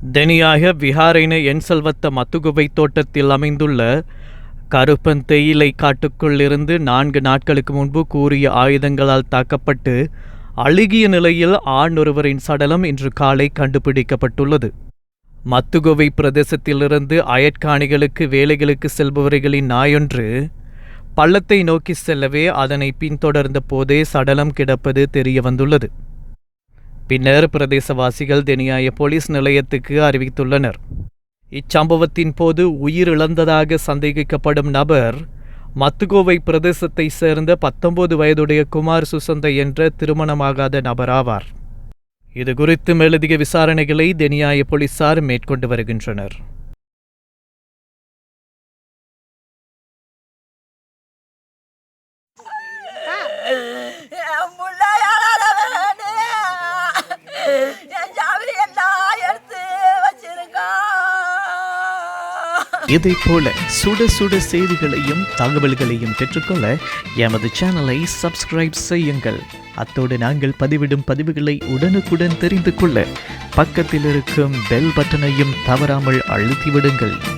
தெனியாக விஹாரின என் செல்வத்த மத்துகுவை தோட்டத்தில் அமைந்துள்ள கருப்பன் தேயிலை காட்டுக்குள்ளிருந்து நான்கு நாட்களுக்கு முன்பு கூறிய ஆயுதங்களால் தாக்கப்பட்டு அழுகிய நிலையில் ஆண் ஒருவரின் சடலம் இன்று காலை கண்டுபிடிக்கப்பட்டுள்ளது. மத்துகோவை பிரதேசத்திலிருந்து அயற்காணிகளுக்கு வேலைகளுக்கு செல்பவர்களின் நாயொன்று பள்ளத்தை நோக்கி செல்லவே அதனை பின்தொடர்ந்த போதே சடலம் கிடப்பது தெரிய வந்துள்ளது பின்னர் பிரதேசவாசிகள் தெனியாய போலீஸ் நிலையத்துக்கு அறிவித்துள்ளனர். இச்சம்பவத்தின் போது உயிரிழந்ததாக சந்தேகிக்கப்படும் நபர் மத்துகோவை பிரதேசத்தை சேர்ந்த பத்தொன்பது வயதுடைய குமார் சுசந்த என்ற திருமணமாகாத நபராவார். இதுகுறித்து மேலதிக விசாரணைகளை தெனியாய போலீசார் மேற்கொண்டு வருகின்றனர். இதை போல சுட சுட செய்திகளையும் தகவல்களையும் பெற்றுக்கொள்ள எமது சேனலை சப்ஸ்கிரைப் செய்யுங்கள். அத்தோடு நாங்கள் பதிவிடும் பதிவுகளை உடனுக்குடன் தெரிந்து கொள்ள பக்கத்தில் இருக்கும் பெல் பட்டனையும் தவறாமல் அழுத்திவிடுங்கள்